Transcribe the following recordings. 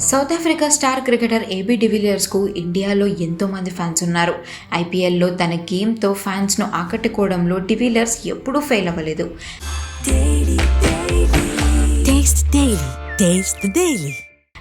South Africa star cricketer AB డివిలియర్స్కు ఇండియాలో ఎంతోమంది fans ఉన్నారు. ఐపీఎల్లో తన గేమ్తో ఫ్యాన్స్ను ఆకట్టుకోవడంలో డివిలియర్స్ ఎప్పుడూ ఫెయిల్ అవ్వలేదు.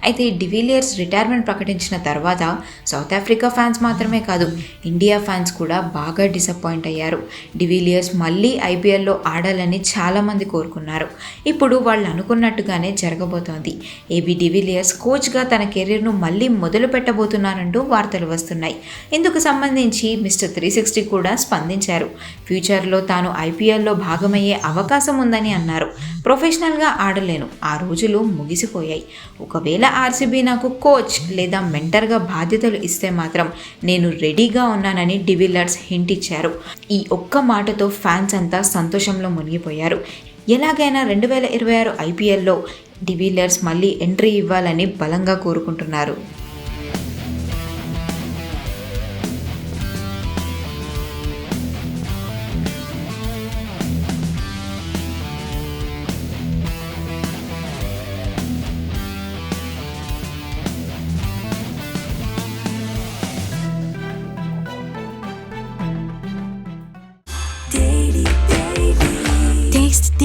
అయితే డివిలియర్స్ రిటైర్మెంట్ ప్రకటించిన తర్వాత సౌత్ ఆఫ్రికా ఫ్యాన్స్ మాత్రమే కాదు ఇండియా ఫ్యాన్స్ కూడా బాగా డిసప్పాయింట్ అయ్యారు. డివిలియర్స్ మళ్ళీ ఐపీఎల్లో ఆడాలని చాలామంది కోరుకున్నారు. ఇప్పుడు వాళ్ళు అనుకున్నట్టుగానే జరగబోతోంది. ఏబీ డివిలియర్స్ కోచ్గా తన కెరీర్ను మళ్ళీ మొదలు పెట్టబోతున్నారంటూ వార్తలు వస్తున్నాయి. ఇందుకు సంబంధించి మిస్టర్ త్రీ సిక్స్టీ కూడా స్పందించారు. ఫ్యూచర్లో తాను ఐపీఎల్లో భాగమయ్యే అవకాశం ఉందని అన్నారు. ప్రొఫెషనల్గా ఆడలేను. ఆ రోజులు ముగిసిపోయాయి. ఒకవేళ ఆర్సీబీ నాకు కోచ్ లేదా మెంటర్గా బాధ్యతలు ఇస్తే మాత్రం నేను రెడీగా ఉన్నానని డివిల్లర్స్ హింట్ ఇచ్చారు. ఈ ఒక్క మాటతో ఫ్యాన్స్ అంతా సంతోషంలో మునిగిపోయారు. ఎలాగైనా రెండు వేల ఇరవై ఆరు ఐపీఎల్లో డివిలియర్స్ మళ్ళీ ఎంట్రీ ఇవ్వాలని బలంగా కోరుకుంటున్నారు.